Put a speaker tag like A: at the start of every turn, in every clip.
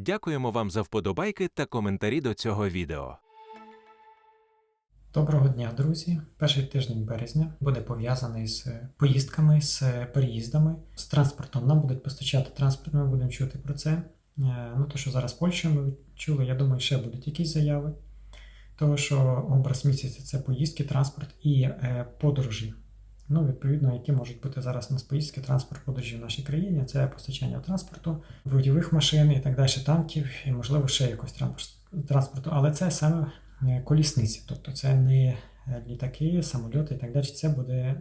A: Дякуємо вам за вподобайки та коментарі до цього відео.
B: Доброго дня, друзі! Перший тиждень березня буде пов'язаний з поїздками, з переїздами, з транспортом. Нам будуть постачати транспорт, ми будемо чути про це. Е, Ну, то, що зараз Польща ми чули, я думаю, ще будуть якісь заяви. Того, що образ місяця це поїздки, транспорт і е, подорожі. Ну, відповідно, які можуть бути зараз у нас поїздки, транспорт, подорожі в нашій країні. Це постачання транспорту, бойових машин і так далі, танків, і, можливо, ще транспорт- транспорту. Але це саме е, колісниці, тобто це не е, літаки, самольоти і так далі. Це буде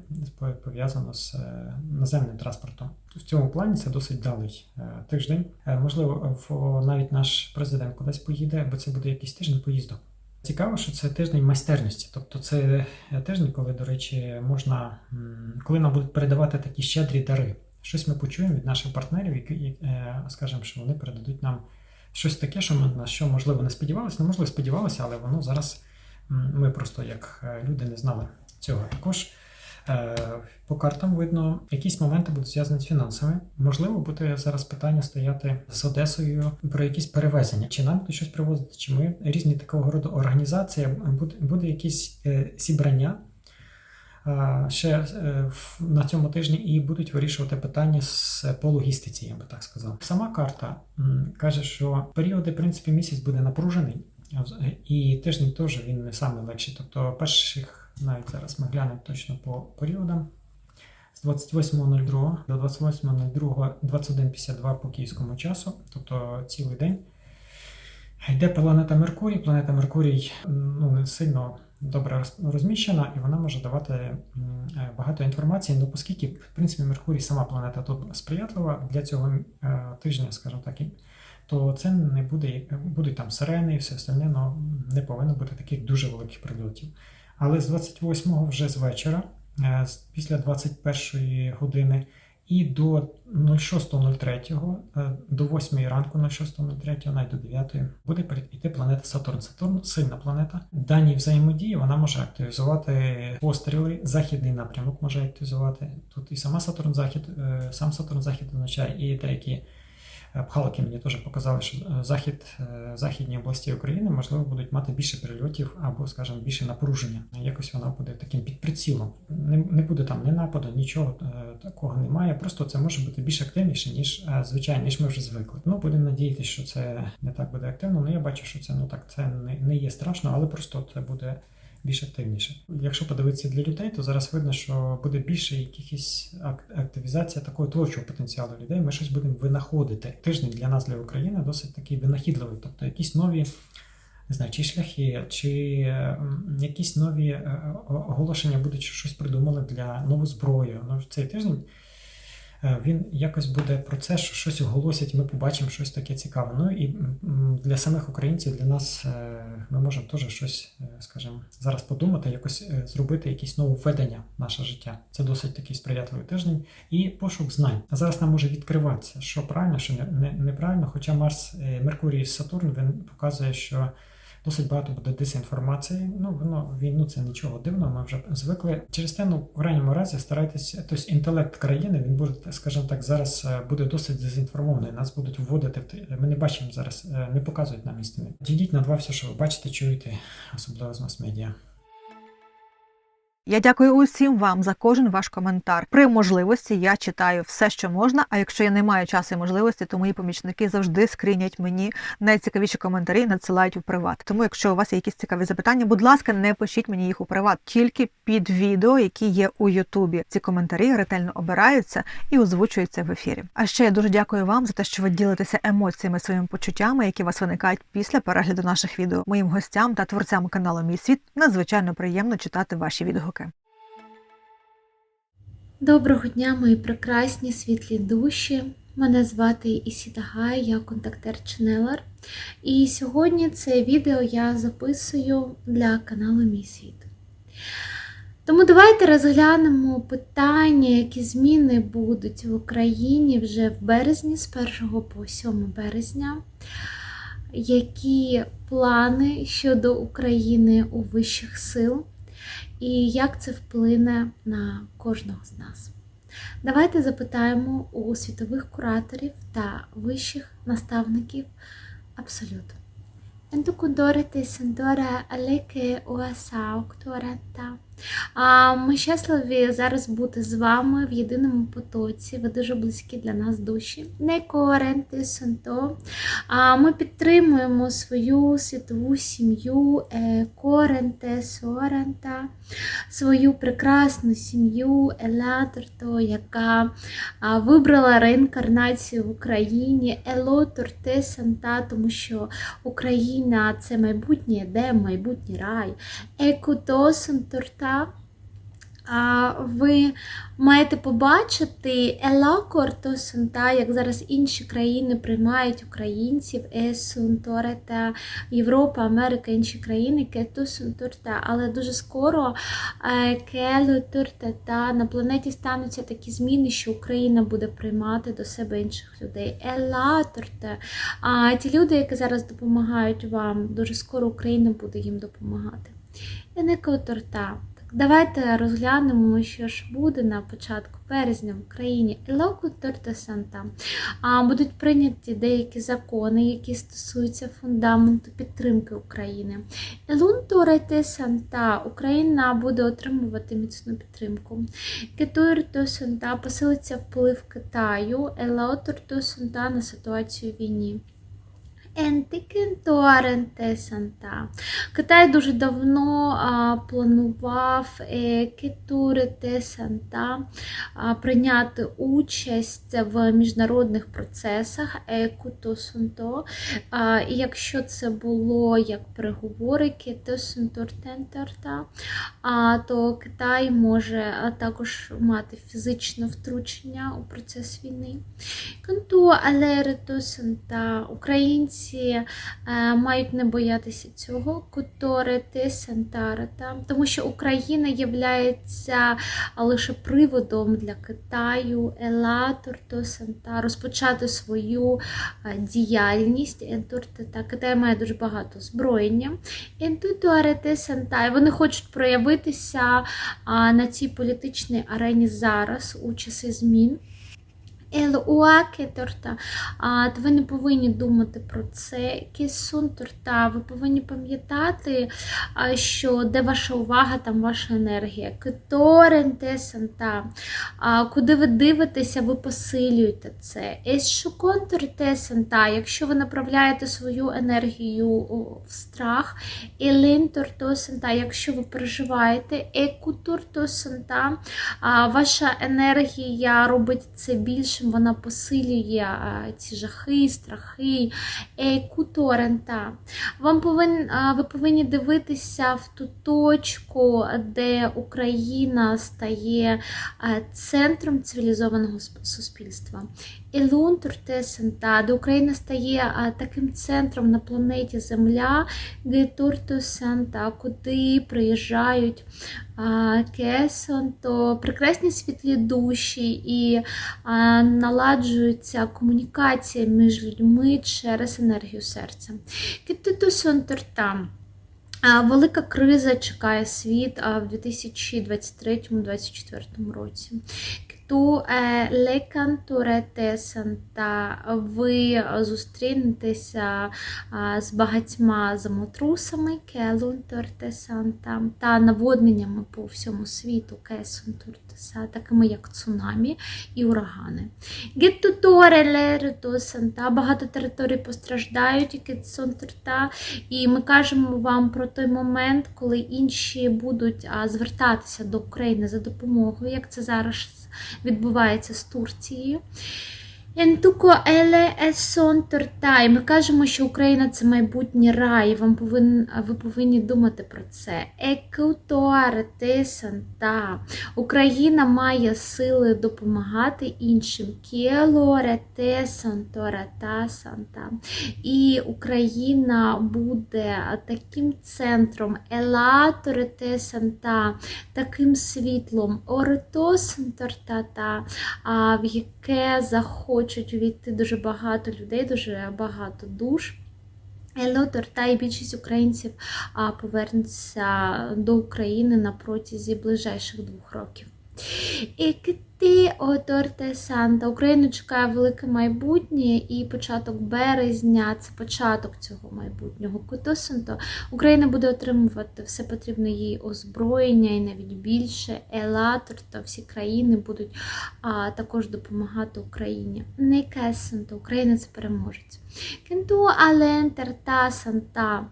B: пов'язано з е, наземним транспортом. В цьому плані це досить далий тиждень. Можливо, навіть наш президент кудись поїде, бо це буде якийсь тиждень поїздок. Цікаво, що це тиждень майстерності. Тобто це тиждень, коли, до речі, можна, коли нам будуть передавати такі щедрі дари. Щось ми почуємо від наших партнерів, які, е, скажемо, що вони передадуть нам щось таке, що ми на що можливо не сподівалися, ну можливо сподівалися, але воно зараз ми просто як е, люди не знали цього. Також е, по картам видно, якісь моменти будуть зв'язані з фінансами. Можливо, буде зараз питання стояти з Одесою про якісь перевезення. Чи нам будуть щось привозити, чи ми різні такого роду організації, буде, буде якісь е, зібрання. е, Ще е, на цьому тижні і будуть вирішувати питання з по логістиці, я би так сказав. Сама карта каже, що періоди, в принципі, місяць буде напружений, і тиждень теж він не самий легший. Тобто, перших навіть зараз ми глянемо точно по періодам. З 28.02 до 28.02 21.52 по київському часу, тобто цілий день. Йде планета Меркурій. Планета Меркурій ну, не сильно добре розміщена, і вона може давати е, багато інформації. Ну, оскільки, в принципі, Меркурій сама планета тут сприятлива для цього е, тижня, скажімо так, то це не буде, будуть там сирени і все остальне, але не повинно бути таких дуже великих прильотів. Але з 28-го вже з вечора, е, після 21-ї години і до 06.03, е, до 8 ранку 06.03, навіть до 9 буде йти планета Сатурн. Сатурн сильна планета. Дані взаємодії вона може активізувати постріли, західний напрямок може активізувати. Тут і сама Сатурн захід, е, сам Сатурн захід означає, і деякі пхалки мені теж показали, що е, захід, е, західні області України можливо будуть мати більше прильотів або, скажімо, більше напруження. Якось вона буде таким під прицілом. Не, не буде там ні нападу, нічого е, такого немає. Просто це може бути більш активніше, ніж е, звичайно, ніж ми вже звикли. Ну, будемо надіятися, що це не так буде активно. Ну я бачу, що це ну так це не, не є страшно, але просто це буде більш активніше. Якщо подивитися для людей, то зараз видно, що буде більше якихось активізація такого творчого потенціалу людей. Ми щось будемо винаходити. Тиждень для нас, для України, досить такий винахідливий, тобто якісь нові. Не знаю, чи шляхи, чи е, якісь нові е, оголошення будуть, що щось придумали для нову зброю. Ну, цей тиждень е, він якось буде про це, що щось оголосять, ми побачимо щось таке цікаве. Ну і для самих українців, для нас е, ми можемо теж щось, е, скажімо, зараз подумати, якось е, зробити якісь нововведення в наше життя. Це досить такий сприятливий тиждень. І пошук знань. А зараз нам може відкриватися, що правильно, що не, не, неправильно. Хоча Марс, е, Меркурій Сатурн він показує, що досить багато буде дезінформації. Ну, воно війну це нічого дивного, ми вже звикли. Через те, ну, в ранньому разі старайтесь, тобто інтелект країни, він буде, скажімо так, зараз е, буде досить дезінформований. Нас будуть вводити в Ми не бачимо зараз, е, не показують нам істини. Дійдіть на два все, що ви бачите, чуєте, особливо з мас-медіа.
C: Я дякую усім вам за кожен ваш коментар. При можливості я читаю все, що можна. А якщо я не маю часу і можливості, то мої помічники завжди скринять мені найцікавіші коментарі, надсилають у приват. Тому, якщо у вас є якісь цікаві запитання, будь ласка, не пишіть мені їх у приват, тільки під відео, які є у Ютубі. Ці коментарі ретельно обираються і озвучуються в ефірі. А ще я дуже дякую вам за те, що ви ділитеся емоціями, своїми почуттями, які у вас виникають після перегляду наших відео. Моїм гостям та творцям каналу Мій світ надзвичайно приємно читати ваші відгуки.
D: Доброго дня, мої прекрасні світлі душі. Мене звати Ісіта Гай, я контактер Ченелер. І сьогодні це відео я записую для каналу Мій світ. Тому давайте розглянемо питання, які зміни будуть в Україні вже в березні, з 1 по 7 березня. Які плани щодо України у вищих сил, і як це вплине на кожного з нас. Давайте запитаємо у світових кураторів та вищих наставників Абсолютно. Ендукудорити сендора алеке уасауктората. А ми щасливі зараз бути з вами в єдиному потоці. Ви дуже близькі для нас душі. Не кооренти сенто. А ми підтримуємо свою світову сім'ю е, Коренте Сорента, свою прекрасну сім'ю Елаторто, яка вибрала реінкарнацію в Україні Елоторте Санта, тому що Україна це майбутнє Едем, майбутній рай. Екутосен торта. А, Ви маєте побачити Елакорто Санта, як зараз інші країни приймають українців, Есунторе та Європа, Америка, інші країни, Кетусунторта. Але дуже скоро Келотурта та на планеті стануться такі зміни, що Україна буде приймати до себе інших людей. Елаторта. А ті люди, які зараз допомагають вам, дуже скоро Україна буде їм допомагати. Енекоторта. Давайте розглянемо, що ж буде на початку березня в Україні. Елокуторта Санта. Будуть прийняті деякі закони, які стосуються фундаменту підтримки України. Елун Торете Санта. Україна буде отримувати міцну підтримку. Кетур Санта посилиться вплив Китаю. Елаутор Санта на ситуацію війні. Ентикенторенте. Китай дуже давно а, планував е, Кетурете Санта прийняти участь в міжнародних процесах Екутосунто. І якщо це було як переговори Кетосунтортенторта, то Китай може також мати фізичне втручення у процес війни. Конту Алерето Санта. Українці е, мають не боятися цього. Куторити Сантарата, тому що Україна є лише приводом для Китаю, Елатор то Санта, розпочати свою е, діяльність. Та Китай має дуже багато зброєння. Ентутуарете Санта. Вони хочуть проявитися на цій політичній арені зараз у часи змін. Елуаке торта. А ви не повинні думати про це. Кісун торта. Ви повинні пам'ятати, що де ваша увага, там ваша енергія. Кеторенте санта. Куди ви дивитеся, ви посилюєте це. Ешуконторте санта. Якщо ви направляєте свою енергію в страх, елінторто санта. Якщо ви переживаєте, екутурто санта. Ваша енергія робить це більше вона посилює ці жахи, страхи, куторента. Вам повин, ви повинні дивитися в ту точку, де Україна стає центром цивілізованого суспільства. Елун Туртесента, де Україна стає таким центром на планеті Земля, Гетуртосента, куди приїжджають Кесон, то прекрасні світлі душі і наладжується комунікація між людьми через енергію серця. Кітитусонтортам. Велика криза чекає світ в 2023-2024 році. Ту лекантурете санта, ви зустрінетеся з багатьма замотрусами, келунторте санта та наводненнями по всьому світу, кесунтуртеса, такими як цунамі і урагани. Геттуторе багато територій постраждають, кецунтурта, і ми кажемо вам про той момент, коли інші будуть звертатися до України за допомогою, як це зараз відбувається з Турцією. Ентуко еле есон тортай. Ми кажемо, що Україна це майбутній рай. Вам повин, ви повинні думати про це. Екутуарете санта. Україна має сили допомагати іншим. Кіелорете сантората санта. І Україна буде таким центром, елаторете санта, таким світлом, орето в яке захоче хочуть увійти дуже багато людей, дуже багато душ. Елотор та і більшість українців повернуться до України на протязі ближайших двох років. І Ти оторте Санта. Україну чекає велике майбутнє і початок березня це початок цього майбутнього. Кутосанто Україна буде отримувати все потрібне їй озброєння і навіть більше. Елатор та всі країни будуть а, також допомагати Україні. Не кесанто, Україна це переможець. Кенту алентер та санта.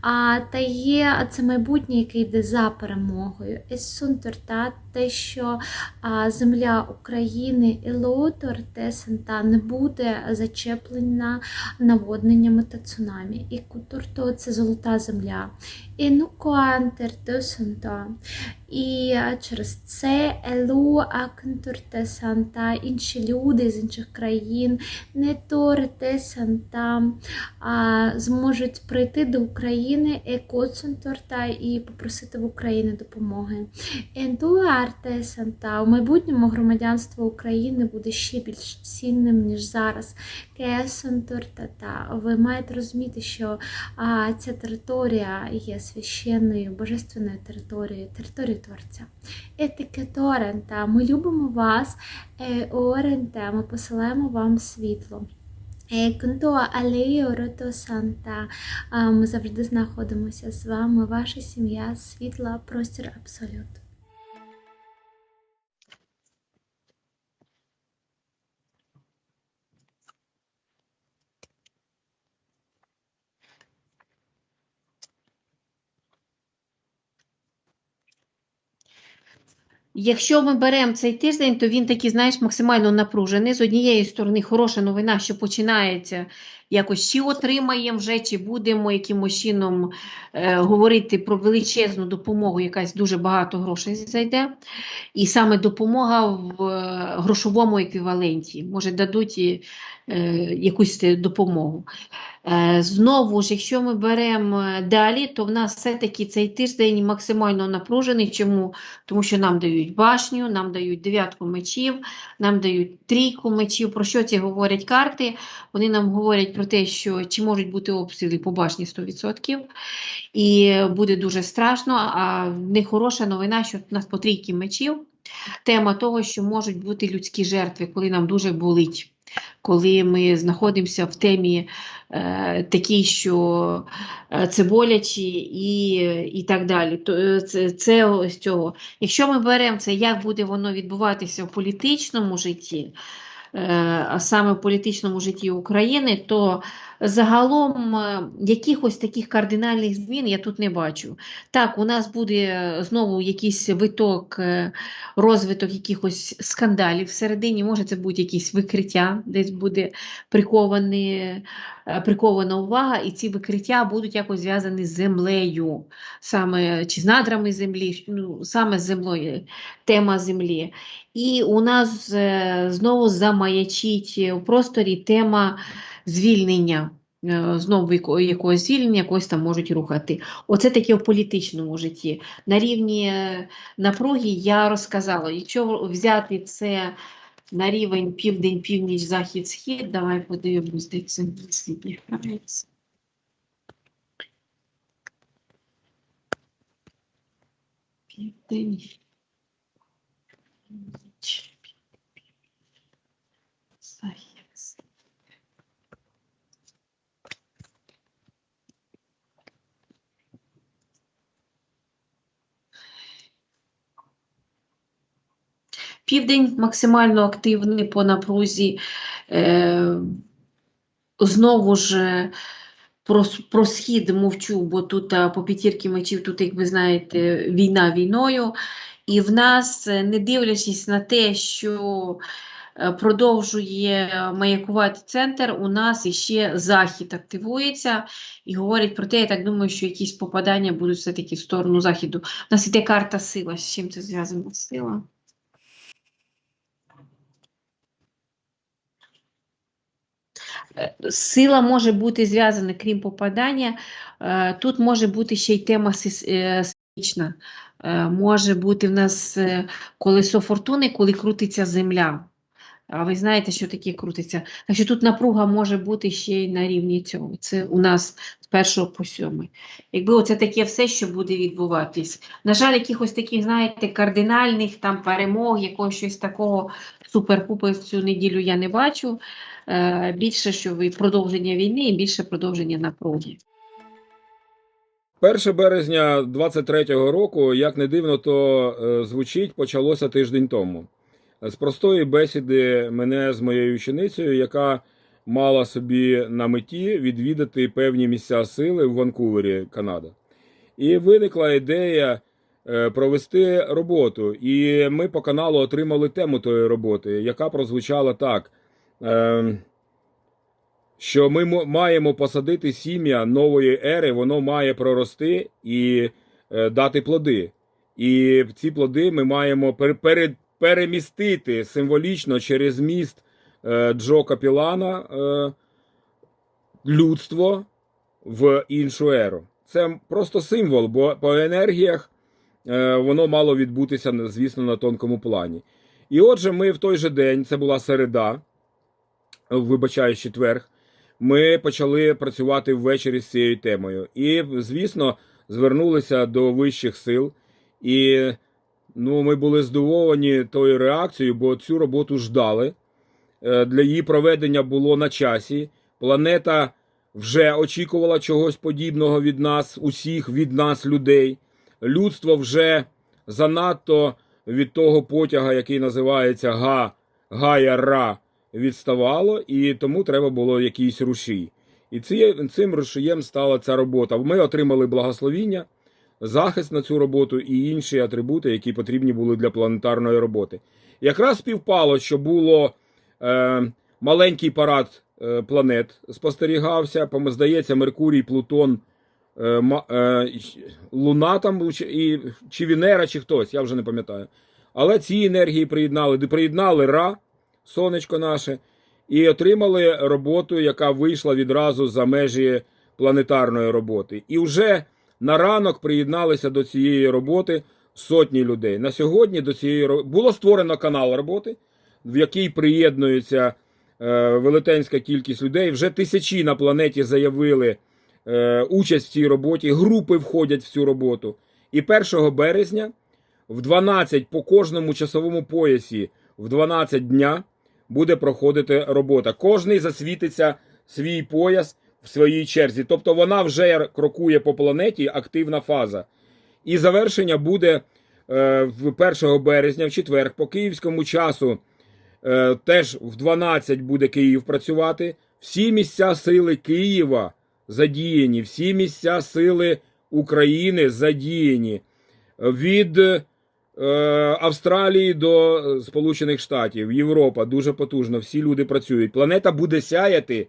D: А, та є це майбутнє, яке йде за перемогою. Есунтор та те, що а, земля України Елотор Тесента не буде зачеплена наводненнями та цунамі. І кутурто це золота земля. І нукуантер те санта. І через це Елу Акентур те санта, інші люди з інших країн, не Тор те санта, а, зможуть прийти до України екоцентурта і попросити в Україні допомоги. Ендуарте Санта у майбутньому громадянство України буде ще більш цінним, ніж зараз. Кесентурта та ви маєте розуміти, що а, ця територія є священною, божественної території, території Творця. Етикеторента, ми любимо вас, е, оренте, ми посилаємо вам світло. Е, Конто алею рото санта. Ми завжди знаходимося з вами. Ваша сім'я, світла, простір абсолют.
E: Якщо ми беремо цей тиждень, то він такий, знаєш, максимально напружений. З однієї сторони, хороша новина, що починається якось чи отримаємо вже, чи будемо якимось чином е, говорити про величезну допомогу, якась дуже багато грошей зайде. І саме допомога в е, грошовому еквіваленті. Може, дадуть і, е, якусь е, допомогу. Е, Знову ж, якщо ми беремо е, далі, то в нас все-таки цей тиждень максимально напружений. Чому? Тому що нам дають башню, нам дають дев'ятку мечів, нам дають трійку мечів. Про що ці говорять карти? Вони нам говорять про те, що чи можуть бути обстріли по башні 100%, і буде дуже страшно. А в них хороша новина, що в нас по трійки мечів. Тема того, що можуть бути людські жертви, коли нам дуже болить. Коли ми знаходимося в темі е, такій, що е, це боляче і, і так далі. То, е, це, це цього. Якщо ми беремо це, як буде воно відбуватися в політичному житті, саме в політичному житті України, то загалом е, якихось таких кардинальних змін я тут не бачу. Так, у нас буде е, знову якийсь виток, е, розвиток якихось скандалів всередині, може це будуть якісь викриття, десь буде приковані, прикована увага, і ці викриття будуть якось зв'язані з землею, саме чи з надрами землі, ну, саме з землею, тема землі. І у нас знову замаячить у просторі тема звільнення. Е, Знову якогось звільнення, якось там можуть рухати. Оце таке в політичному житті. На рівні е, напруги я розказала. Якщо взяти це на рівень південь, північ, захід, схід, давай подивимось, де це схід. Південь, північ, захід. Південь максимально активний по напрузі. Е, знову ж е, про, про схід мовчу, бо тут а, по п'ятірки мечів, тут, як ви знаєте, війна війною. І в нас, е, не дивлячись на те, що е, продовжує маякувати центр, у нас іще захід активується і говорить про те, я так думаю, що якісь попадання будуть все-таки в сторону заходу. У нас іде карта сила. З чим це зв'язано сила? Сила може бути зв'язана, крім попадання. е, Тут може бути ще й тема е, сейсмічна. Е, Може бути в нас е, колесо фортуни, коли крутиться земля. А ви знаєте, що таке крутиться? Так що тут напруга може бути ще й на рівні цього. Це у нас з першого по сьомий. Якби оце таке все, що буде відбуватись. На жаль, якихось таких, знаєте, кардинальних там перемог, якогось щось такого супер-пупер цю неділю я не бачу. Е, більше, що ви продовження війни і більше продовження напруги.
F: 1 березня 23-го року, як не дивно, то е, звучить, почалося тиждень тому. З простої бесіди мене з моєю ученицею, яка мала собі на меті відвідати певні місця сили в Ванкувері, Канада. І виникла ідея е, провести роботу. І ми по каналу отримали тему тої роботи, яка прозвучала так. Е, що ми маємо посадити сім'я нової ери, воно має прорости і е, дати плоди. І ці плоди ми маємо перемістити символічно через міст е, Джо Капілана е, людство в іншу еру. Це просто символ, бо по енергіях воно мало відбутися, звісно, на тонкому плані. І отже, ми в той же день, це була середа, вибачаю, четверг, ми почали працювати ввечері з цією темою. І, звісно, звернулися до вищих сил. І ну, ми були здивовані тою реакцією, бо цю роботу ждали. Е, Для її проведення було на часі. Планета вже очікувала чогось подібного від нас, усіх, від нас, людей. Людство вже занадто від того потяга, який називається Га, Гая Ра, відставало, і тому треба було якийсь рушій. І цим рушієм стала ця робота. Ми отримали благословіння, захист на цю роботу і інші атрибути, які потрібні були для планетарної роботи. Якраз співпало, що було е, маленький парад е, планет спостерігався. По- Здається, Меркурій, Плутон, е, е, Луна там і, чи Венера, чи хтось, я вже не пам'ятаю. Але ці енергії приєднали, де приєднали Ра, сонечко наше, і отримали роботу, яка вийшла відразу за межі планетарної роботи. І вже на ранок приєдналися до цієї роботи сотні людей. На сьогодні до цієї ро- було створено канал роботи, в який приєднується е, велетенська кількість людей. Вже тисячі на планеті заявили е, участь в цій роботі. Групи входять в цю роботу. І 1 березня в 12 по кожному часовому поясі в 12 дня буде проходити робота. Кожний засвітиться свій пояс в своїй черзі. Тобто вона вже крокує по планеті активна фаза. І завершення буде е, 1 березня, в четвер, по київському часу. Е, теж в 12 буде Київ працювати. Всі місця сили Києва задіяні, всі місця сили України задіяні. Від е, Австралії до е, Сполучених Штатів, Європа дуже потужно, всі люди працюють. Планета буде сяяти,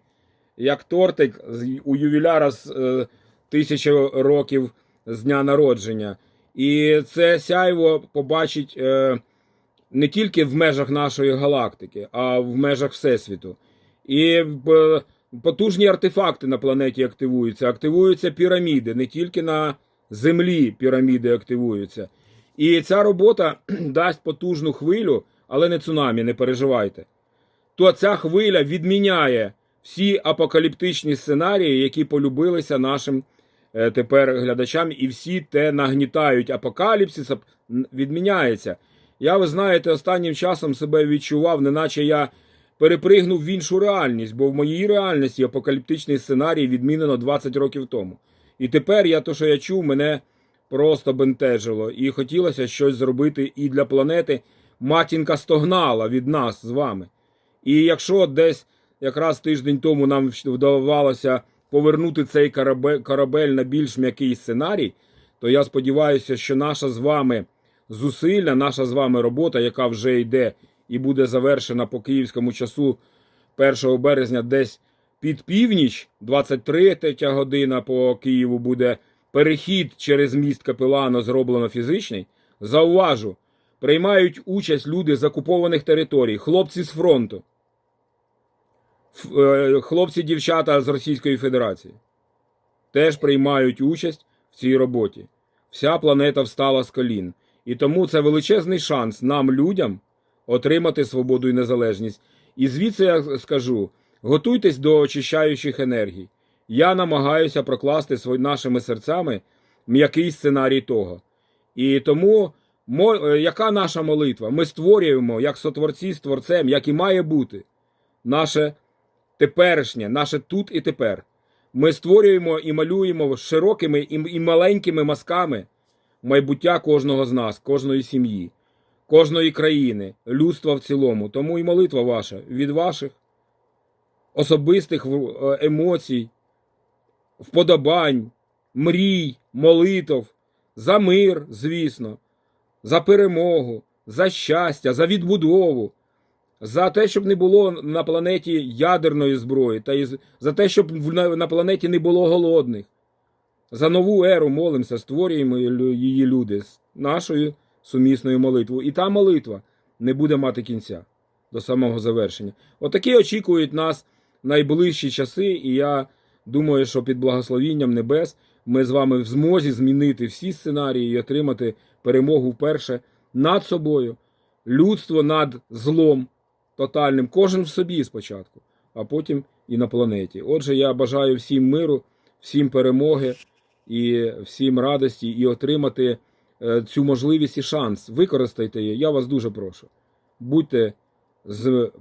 F: як тортик у ювіляра з е, тисячі років з дня народження. І це сяйво побачить е, не тільки в межах нашої галактики, а в межах Всесвіту. І е, потужні артефакти на планеті активуються. Активуються піраміди, не тільки на Землі піраміди активуються. І ця робота дасть потужну хвилю, але не цунамі, не переживайте. То ця хвиля відміняє всі апокаліптичні сценарії, які полюбилися нашим е, тепер глядачам, і всі те нагнітають. Апокаліпсис відміняється. Я, ви знаєте, останнім часом себе відчував, неначе я перепригнув в іншу реальність, бо в моїй реальності апокаліптичний сценарій відмінено 20 років тому. І тепер я то, що я чув, мене просто бентежило. І хотілося щось зробити і для планети. Матінка стогнала від нас з вами. І якщо десь якраз тиждень тому нам вдавалося повернути цей корабель, на більш м'який сценарій, то я сподіваюся, що наша з вами зусилля, наша з вами робота, яка вже йде і буде завершена по київському часу 1 березня десь під північ, 23 третя година по Києву буде перехід через міст Капелано зроблено фізичний. Зауважу, приймають участь люди з окупованих територій, хлопці з фронту, е, хлопці, дівчата з Російської Федерації. Теж приймають участь в цій роботі. Вся планета встала з колін. І тому це величезний шанс нам, людям, отримати свободу і незалежність. І звідси я скажу: готуйтесь до очищаючих енергій. Я намагаюся прокласти свої, нашими серцями м'який сценарій того. І тому, е, яка наша молитва? Ми створюємо як сотворці з творцем, як і має бути, наше теперішнє, наше тут і тепер. Ми створюємо і малюємо широкими і, і маленькими мазками майбуття кожного з нас, кожної сім'ї, кожної країни, людства в цілому. Тому і молитва ваша від ваших особистих е, емоцій, вподобань, мрій, молитв, за мир, звісно, за перемогу, за щастя, за відбудову, за те, щоб не було на планеті ядерної зброї, та за те, щоб на планеті не було голодних. За нову еру молимося, створюємо її люди з нашою сумісною молитвою. І та молитва не буде мати кінця до самого завершення. Отакі очікують нас найближчі часи, і я думаю, що під благословінням небес ми з вами в змозі змінити всі сценарії і отримати перемогу вперше над собою, людство над злом тотальним, кожен в собі спочатку, а потім і на планеті. Отже, я бажаю всім миру, всім перемоги і всім радості, і отримати е, цю можливість і шанс. Використайте її. Я вас дуже прошу. Будьте з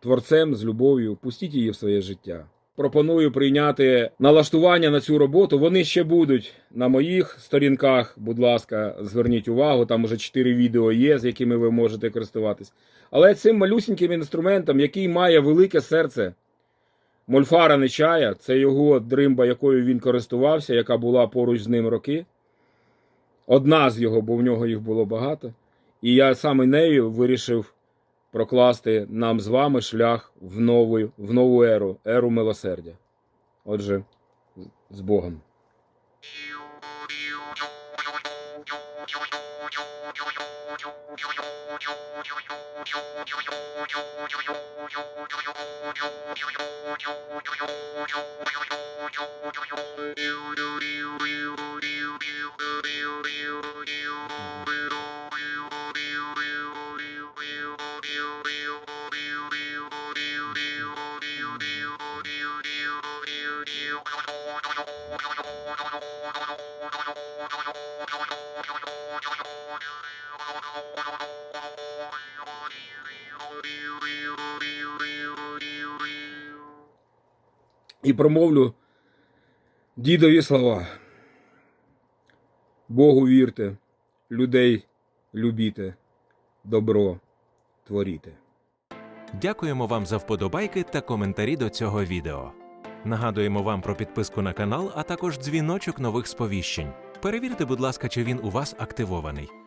F: творцем, з любов'ю, пустіть її в своє життя. Пропоную прийняти налаштування на цю роботу. Вони ще будуть на моїх сторінках. Будь ласка, зверніть увагу. Там уже 4 відео є, з якими ви можете користуватись. Але цим малюсіньким інструментом, який має велике серце Мольфара Нечая, це його дримба, якою він користувався, яка була поруч з ним роки. Одна з його, бо в нього їх було багато. І я саме нею вирішив прокласти нам з вами шлях в нову, в нову еру, еру милосердя. Отже, з Богом. І промовлю дідові слова. Богу вірте, людей любіте, добро творіте.
A: Дякуємо вам за вподобайки та коментарі до цього відео. Нагадуємо вам про підписку на канал, а також дзвіночок нових сповіщень. Перевірте, будь ласка, чи він у вас активований.